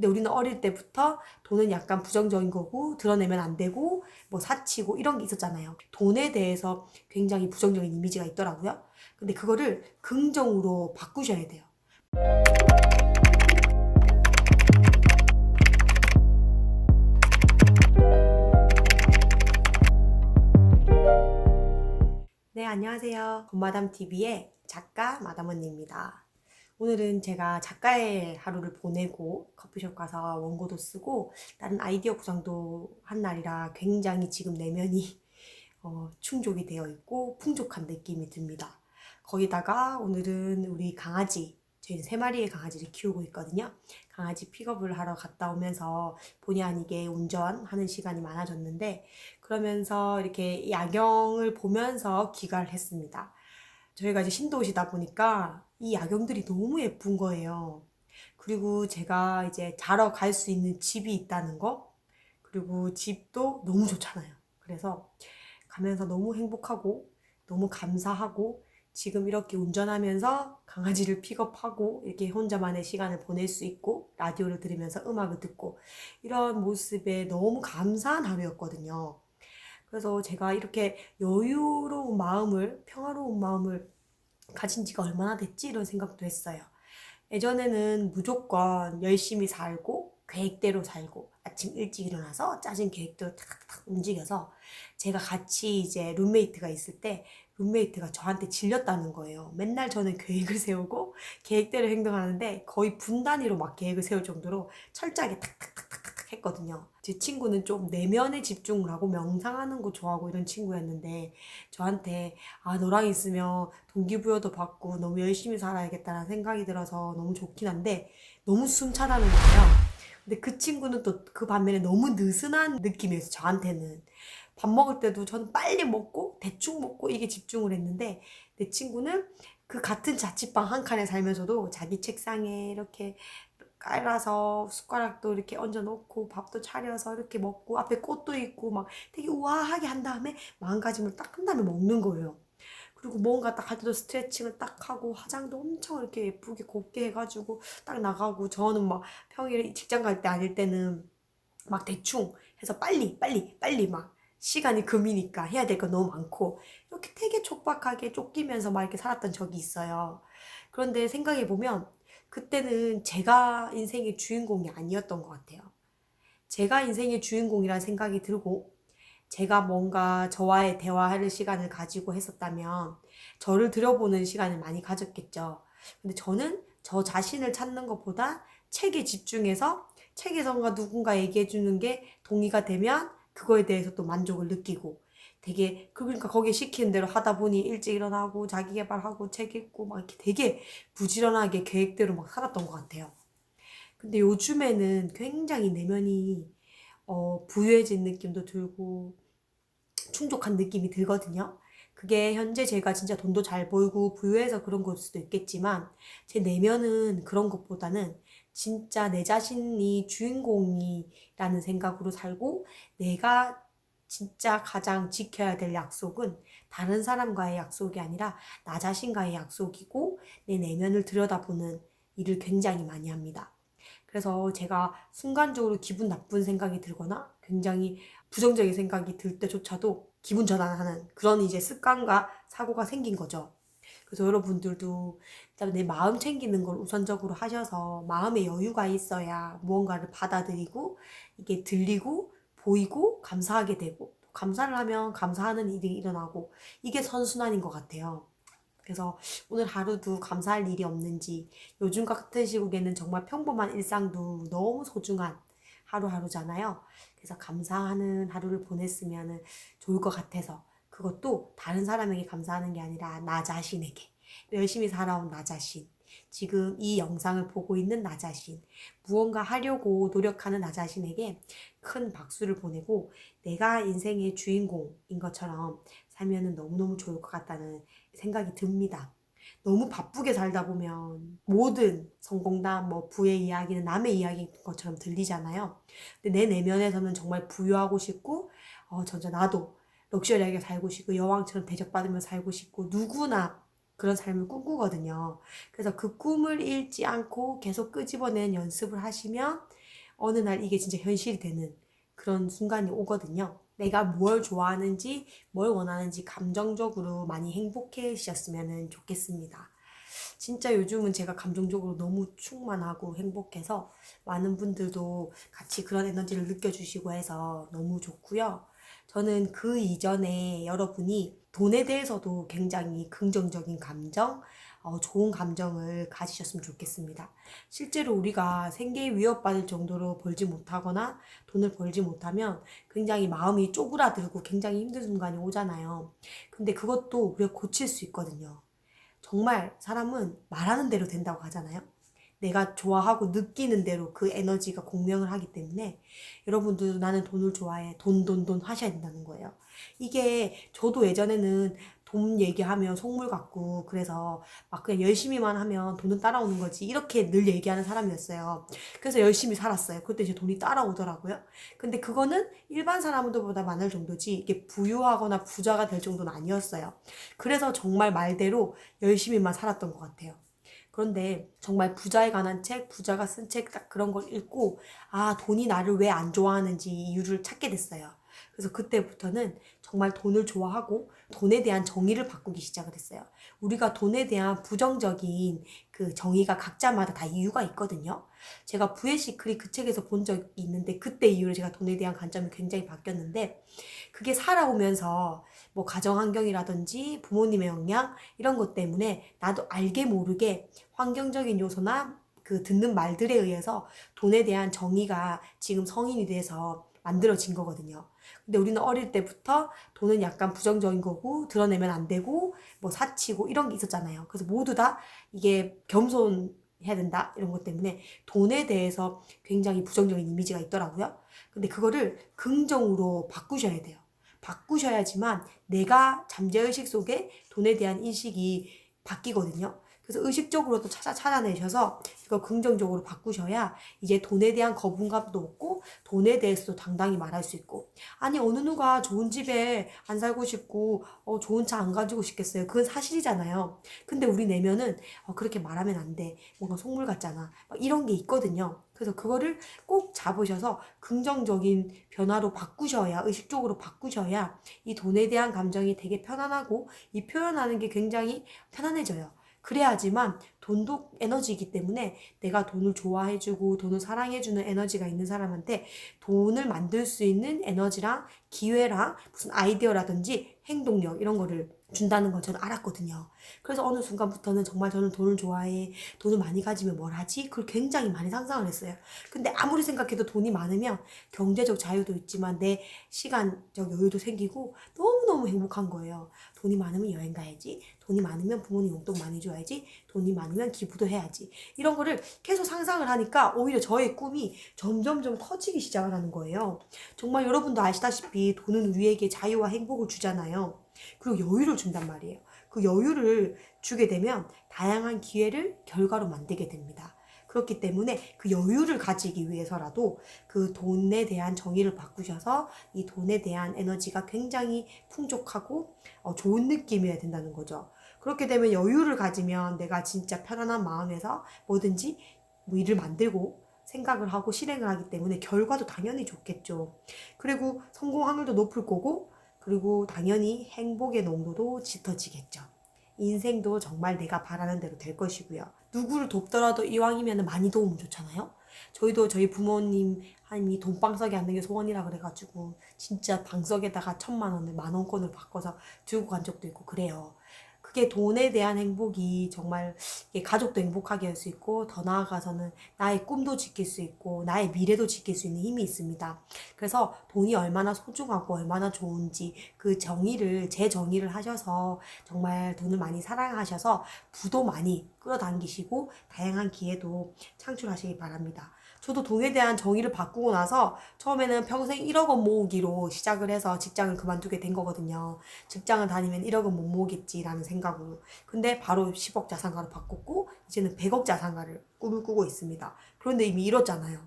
근데 우리는 어릴 때부터 돈은 약간 부정적인 거고 드러내면 안 되고 뭐 사치고 이런 게 있었잖아요. 돈에 대해서 굉장히 부정적인 이미지가 있더라고요. 근데 그거를 긍정으로 바꾸셔야 돼요. 네, 안녕하세요. 곰마담 TV의 작가 마담 언니입니다. 오늘은 제가 작가의 하루를 보내고 커피숍 가서 원고도 쓰고 다른 아이디어 구상도 한 날이라 굉장히 지금 내면이 어, 충족이 되어 있고 풍족한 느낌이 듭니다. 거기다가 오늘은 우리 강아지, 저희는 세 마리의 강아지를 키우고 있거든요. 강아지 픽업을 하러 갔다 오면서 본의 아니게 운전하는 시간이 많아졌는데 그러면서 이렇게 야경을 보면서 귀가를 했습니다. 저희가 이제 신도시다 보니까 이 야경들이 너무 예쁜 거예요. 그리고 제가 이제 자러 갈 수 있는 집이 있다는 거, 그리고 집도 너무 좋잖아요. 그래서 가면서 너무 행복하고, 너무 감사하고, 지금 이렇게 운전하면서 강아지를 픽업하고, 이렇게 혼자만의 시간을 보낼 수 있고, 라디오를 들으면서 음악을 듣고, 이런 모습에 너무 감사한 하루였거든요. 그래서 제가 이렇게 여유로운 마음을, 평화로운 마음을 가진 지가 얼마나 됐지? 이런 생각도 했어요. 예전에는 무조건 열심히 살고, 계획대로 살고, 아침 일찍 일어나서 짜진 계획대로 탁탁 움직여서 제가 같이 이제 룸메이트가 있을 때 룸메이트가 저한테 질렸다는 거예요. 맨날 저는 계획을 세우고 계획대로 행동하는데 거의 분 단위로 막 계획을 세울 정도로 철저하게 탁탁탁탁탁 했거든요. 제 친구는 좀 내면에 집중을 하고 명상하는 거 좋아하고 이런 친구였는데 저한테 아 너랑 있으면 동기부여도 받고 너무 열심히 살아야겠다는 생각이 들어서 너무 좋긴 한데 너무 숨차다는 거예요. 근데 그 친구는 또 그 반면에 너무 느슨한 느낌이었어요. 저한테는. 밥 먹을 때도 저는 빨리 먹고 대충 먹고 이게 집중을 했는데 내 친구는 그 같은 자취방 한 칸에 살면서도 자기 책상에 이렇게 깔아서 숟가락도 이렇게 얹어 놓고 밥도 차려서 이렇게 먹고 앞에 꽃도 있고 막 되게 우아하게 한 다음에 마음가짐을 딱 한 다음에 먹는 거예요. 그리고 뭔가 딱 할 때도 스트레칭을 딱 하고 화장도 엄청 이렇게 예쁘게 곱게 해가지고 딱 나가고 저는 막 평일에 직장 갈 때 아닐 때는 막 대충 해서 빨리 빨리 빨리 막 시간이 금이니까 해야 될 거 너무 많고 이렇게 되게 촉박하게 쫓기면서 막 이렇게 살았던 적이 있어요. 그런데 생각해 보면 그때는 제가 인생의 주인공이 아니었던 것 같아요. 제가 인생의 주인공이라는 생각이 들고 제가 뭔가 저와의 대화할 시간을 가지고 했었다면 저를 들여보는 시간을 많이 가졌겠죠. 근데 저는 저 자신을 찾는 것보다 책에 집중해서 책에서 누군가 얘기해 주는 게 동의가 되면 그거에 대해서 또 만족을 느끼고 되게 그러니까 거기에 시키는 대로 하다 보니 일찍 일어나고 자기 개발하고 책 읽고 막 이렇게 되게 부지런하게 계획대로 막 살았던 것 같아요. 근데 요즘에는 굉장히 내면이 어, 부유해진 느낌도 들고 충족한 느낌이 들거든요. 그게 현재 제가 진짜 돈도 잘 벌고 부유해서 그런 걸 수도 있겠지만 제 내면은 그런 것보다는 진짜 내 자신이 주인공이라는 생각으로 살고 내가 진짜 가장 지켜야 될 약속은 다른 사람과의 약속이 아니라 나 자신과의 약속이고 내 내면을 들여다보는 일을 굉장히 많이 합니다. 그래서 제가 순간적으로 기분 나쁜 생각이 들거나 굉장히 부정적인 생각이 들 때조차도 기분 전환하는 그런 이제 습관과 사고가 생긴 거죠. 그래서 여러분들도 일단 내 마음 챙기는 걸 우선적으로 하셔서 마음의 여유가 있어야 무언가를 받아들이고 이게 들리고 보이고 감사하게 되고 감사를 하면 감사하는 일이 일어나고 이게 선순환인 것 같아요. 그래서 오늘 하루도 감사할 일이 없는지 요즘 같은 시국에는 정말 평범한 일상도 너무 소중한 하루하루잖아요. 그래서 감사하는 하루를 보냈으면 좋을 것 같아서 그것도 다른 사람에게 감사하는 게 아니라 나 자신에게 열심히 살아온 나 자신 지금 이 영상을 보고 있는 나 자신 무언가 하려고 노력하는 나 자신에게 큰 박수를 보내고 내가 인생의 주인공인 것처럼 살면은 너무너무 좋을 것 같다는 생각이 듭니다. 너무 바쁘게 살다 보면 모든 성공담, 뭐 부의 이야기는 남의 이야기인 것처럼 들리잖아요. 근데 내 내면에서는 정말 부유하고 싶고, 어, 진짜 나도 럭셔리하게 살고 싶고, 여왕처럼 대접받으며 살고 싶고, 누구나 그런 삶을 꿈꾸거든요. 그래서 그 꿈을 잃지 않고 계속 끄집어내는 연습을 하시면 어느 날 이게 진짜 현실이 되는 그런 순간이 오거든요. 내가 뭘 좋아하는지, 뭘 원하는지 감정적으로 많이 행복해지셨으면 좋겠습니다. 진짜 요즘은 제가 감정적으로 너무 충만하고 행복해서 많은 분들도 같이 그런 에너지를 느껴주시고 해서 너무 좋고요. 저는 그 이전에 여러분이 돈에 대해서도 굉장히 긍정적인 감정, 어, 좋은 감정을 가지셨으면 좋겠습니다. 실제로 우리가 생계에 위협받을 정도로 벌지 못하거나 돈을 벌지 못하면 굉장히 마음이 쪼그라들고 굉장히 힘든 순간이 오잖아요. 근데 그것도 우리가 고칠 수 있거든요. 정말 사람은 말하는 대로 된다고 하잖아요. 내가 좋아하고 느끼는 대로 그 에너지가 공명을 하기 때문에 여러분들도 나는 돈을 좋아해. 돈, 돈, 돈 하셔야 된다는 거예요. 이게 저도 예전에는 돈 얘기하면 속물 같고 그래서 막 그냥 열심히만 하면 돈은 따라오는 거지 이렇게 늘 얘기하는 사람이었어요. 그래서 열심히 살았어요. 그때 이제 돈이 따라오더라고요. 근데 그거는 일반 사람들보다 많을 정도지 이게 부유하거나 부자가 될 정도는 아니었어요. 그래서 정말 말대로 열심히만 살았던 것 같아요. 그런데 정말 부자에 관한 책, 부자가 쓴 책 딱 그런 걸 읽고 아 돈이 나를 왜 안 좋아하는지 이유를 찾게 됐어요. 그래서 그때부터는 정말 돈을 좋아하고 돈에 대한 정의를 바꾸기 시작을 했어요. 우리가 돈에 대한 부정적인 그 정의가 각자마다 다 이유가 있거든요. 제가 부의 시크릿 그 책에서 본 적이 있는데 그때 이후로 제가 돈에 대한 관점이 굉장히 바뀌었는데 그게 살아오면서 뭐 가정 환경이라든지 부모님의 영향 이런 것 때문에 나도 알게 모르게 환경적인 요소나 그 듣는 말들에 의해서 돈에 대한 정의가 지금 성인이 돼서 만들어진 거거든요. 근데 우리는 어릴 때부터 돈은 약간 부정적인 거고 드러내면 안 되고 뭐 사치고 이런 게 있었잖아요. 그래서 모두 다 이게 겸손 해야 된다 이런 것 때문에 돈에 대해서 굉장히 부정적인 이미지가 있더라고요. 근데 그거를 긍정으로 바꾸셔야 돼요. 바꾸셔야지만 내가 잠재의식 속에 돈에 대한 인식이 바뀌거든요. 그래서 의식적으로도 찾아 찾아내셔서 이거 긍정적으로 바꾸셔야 이제 돈에 대한 거부감도 없고 돈에 대해서도 당당히 말할 수 있고. 아니 어느 누가 좋은 집에 안 살고 싶고 어, 좋은 차 안 가지고 싶겠어요? 그건 사실이잖아요. 근데 우리 내면은 어, 그렇게 말하면 안 돼. 뭔가 속물 같잖아. 막 이런 게 있거든요 그래서 그거를 꼭 잡으셔서 긍정적인 변화로 바꾸셔야 의식적으로 바꾸셔야 이 돈에 대한 감정이 되게 편안하고 이 표현하는 게 굉장히 편안해져요. 그래야지만 돈도 에너지이기 때문에 내가 돈을 좋아해주고 돈을 사랑해주는 에너지가 있는 사람한테 돈을 만들 수 있는 에너지랑 기회랑 무슨 아이디어라든지 행동력 이런 거를 준다는 걸 저는 알았거든요. 그래서 어느 순간부터는 정말 저는 돈을 좋아해. 돈을 많이 가지면 뭘 하지? 그걸 굉장히 많이 상상을 했어요. 근데 아무리 생각해도 돈이 많으면 경제적 자유도 있지만 내 시간적 여유도 생기고 너무너무 행복한 거예요. 돈이 많으면 여행 가야지. 돈이 많으면 부모님 용돈 많이 줘야지. 돈이 많으면 기부도 해야지. 이런 거를 계속 상상을 하니까 오히려 저의 꿈이 점점점 커지기 시작을 하는 거예요. 정말 여러분도 아시다시피 돈은 우리에게 자유와 행복을 주잖아요. 그리고 여유를 준단 말이에요. 그 여유를 주게 되면 다양한 기회를 결과로 만들게 됩니다. 그렇기 때문에 그 여유를 가지기 위해서라도 그 돈에 대한 정의를 바꾸셔서 이 돈에 대한 에너지가 굉장히 풍족하고 어, 좋은 느낌이어야 된다는 거죠. 그렇게 되면 여유를 가지면 내가 진짜 편안한 마음에서 뭐든지 뭐 일을 만들고 생각을 하고 실행을 하기 때문에 결과도 당연히 좋겠죠. 그리고 성공 확률도 높을 거고 그리고 당연히 행복의 농도도 짙어지겠죠. 인생도 정말 내가 바라는 대로 될 것이고요. 누구를 돕더라도 이왕이면 많이 도우면 좋잖아요. 저희도 저희 부모님 한이 돈방석에 앉는 게 소원이라 그래가지고 진짜 방석에다가 천만 원을 만 원권을 바꿔서 들고 간 적도 있고 그래요. 그게 돈에 대한 행복이 정말 가족도 행복하게 할 수 있고 더 나아가서는 나의 꿈도 지킬 수 있고 나의 미래도 지킬 수 있는 힘이 있습니다. 그래서 돈이 얼마나 소중하고 얼마나 좋은지 그 정의를 제 정의를 하셔서 정말 돈을 많이 사랑하셔서 부도 많이 끌어당기시고 다양한 기회도 창출하시기 바랍니다. 저도 돈에 대한 정의를 바꾸고 나서 처음에는 평생 1억 원 모으기로 시작을 해서 직장을 그만두게 된 거거든요. 직장을 다니면 1억은 못 모으겠지라는 생각으로. 근데 바로 10억 자산가로 바꿨고 이제는 100억 자산가를 꿈을 꾸고 있습니다. 그런데 이미 이뤘잖아요.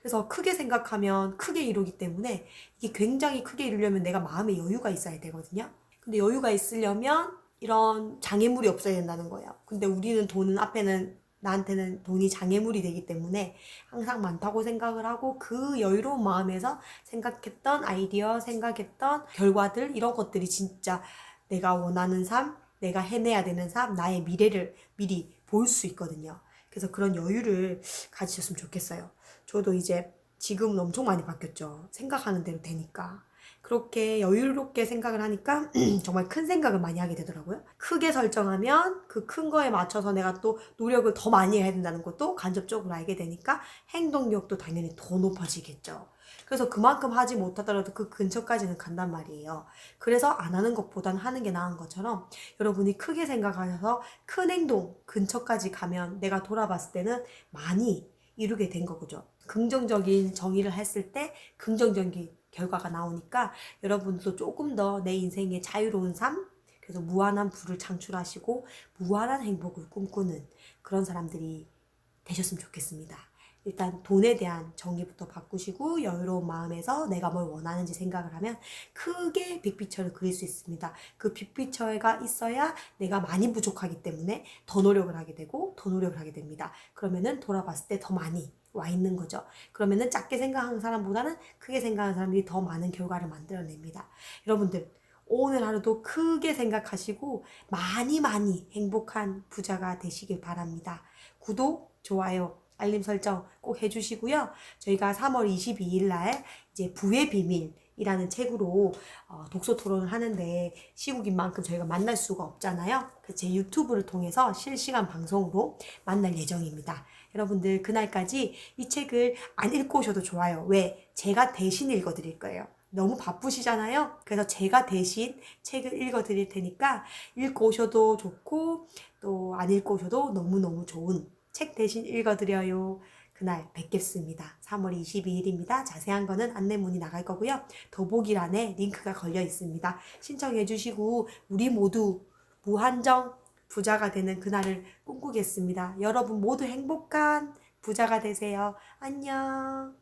그래서 크게 생각하면 크게 이루기 때문에 이게 굉장히 크게 이루려면 내가 마음에 여유가 있어야 되거든요. 근데 여유가 있으려면 이런 장애물이 없어야 된다는 거예요. 근데 우리는 돈은 앞에는 나한테는 돈이 장애물이 되기 때문에 항상 많다고 생각을 하고 그 여유로운 마음에서 생각했던 아이디어, 생각했던 결과들 이런 것들이 진짜 내가 원하는 삶, 내가 해내야 되는 삶, 나의 미래를 미리 볼 수 있거든요. 그래서 그런 여유를 가지셨으면 좋겠어요. 저도 이제 지금은 엄청 많이 바뀌었죠. 생각하는 대로 되니까. 그렇게 여유롭게 생각을 하니까 정말 큰 생각을 많이 하게 되더라고요. 크게 설정하면 그 큰 거에 맞춰서 내가 또 노력을 더 많이 해야 된다는 것도 간접적으로 알게 되니까 행동력도 당연히 더 높아지겠죠. 그래서 그만큼 하지 못하더라도 그 근처까지는 간단 말이에요. 그래서 안 하는 것보단 하는 게 나은 것처럼 여러분이 크게 생각하셔서 큰 행동 근처까지 가면 내가 돌아봤을 때는 많이 이루게 된 거죠. 긍정적인 정의를 했을 때 긍정적인 결과가 나오니까 여러분도 조금 더 내 인생의 자유로운 삶, 그래서 무한한 부를 창출하시고 무한한 행복을 꿈꾸는 그런 사람들이 되셨으면 좋겠습니다. 일단 돈에 대한 정의부터 바꾸시고 여유로운 마음에서 내가 뭘 원하는지 생각을 하면 크게 빅피처를 그릴 수 있습니다. 그 빅피처가 있어야 내가 많이 부족하기 때문에 더 노력을 하게 되고 더 노력을 하게 됩니다. 그러면은 돌아봤을 때 더 많이 와 있는 거죠. 그러면은 작게 생각하는 사람보다는 크게 생각하는 사람들이 더 많은 결과를 만들어냅니다. 여러분들 오늘 하루도 크게 생각하시고 많이 많이 행복한 부자가 되시길 바랍니다. 구독, 좋아요, 알림 설정 꼭 해주시고요. 저희가 3월 22일 날 이제 부의 비밀 이라는 책으로 어, 독서 토론을 하는데 시국인 만큼 저희가 만날 수가 없잖아요. 제 유튜브를 통해서 실시간 방송으로 만날 예정입니다. 여러분들 그날까지 이 책을 안 읽고 오셔도 좋아요. 왜? 제가 대신 읽어드릴 거예요. 너무 바쁘시잖아요. 그래서 제가 대신 책을 읽어드릴 테니까 읽고 오셔도 좋고 또 안 읽고 오셔도 너무너무 좋은 책 대신 읽어드려요. 그날 뵙겠습니다. 3월 22일입니다. 자세한 거는 안내문이 나갈 거고요. 더보기란에 링크가 걸려 있습니다. 신청해 주시고 우리 모두 무한정 부자가 되는 그날을 꿈꾸겠습니다. 여러분 모두 행복한 부자가 되세요. 안녕.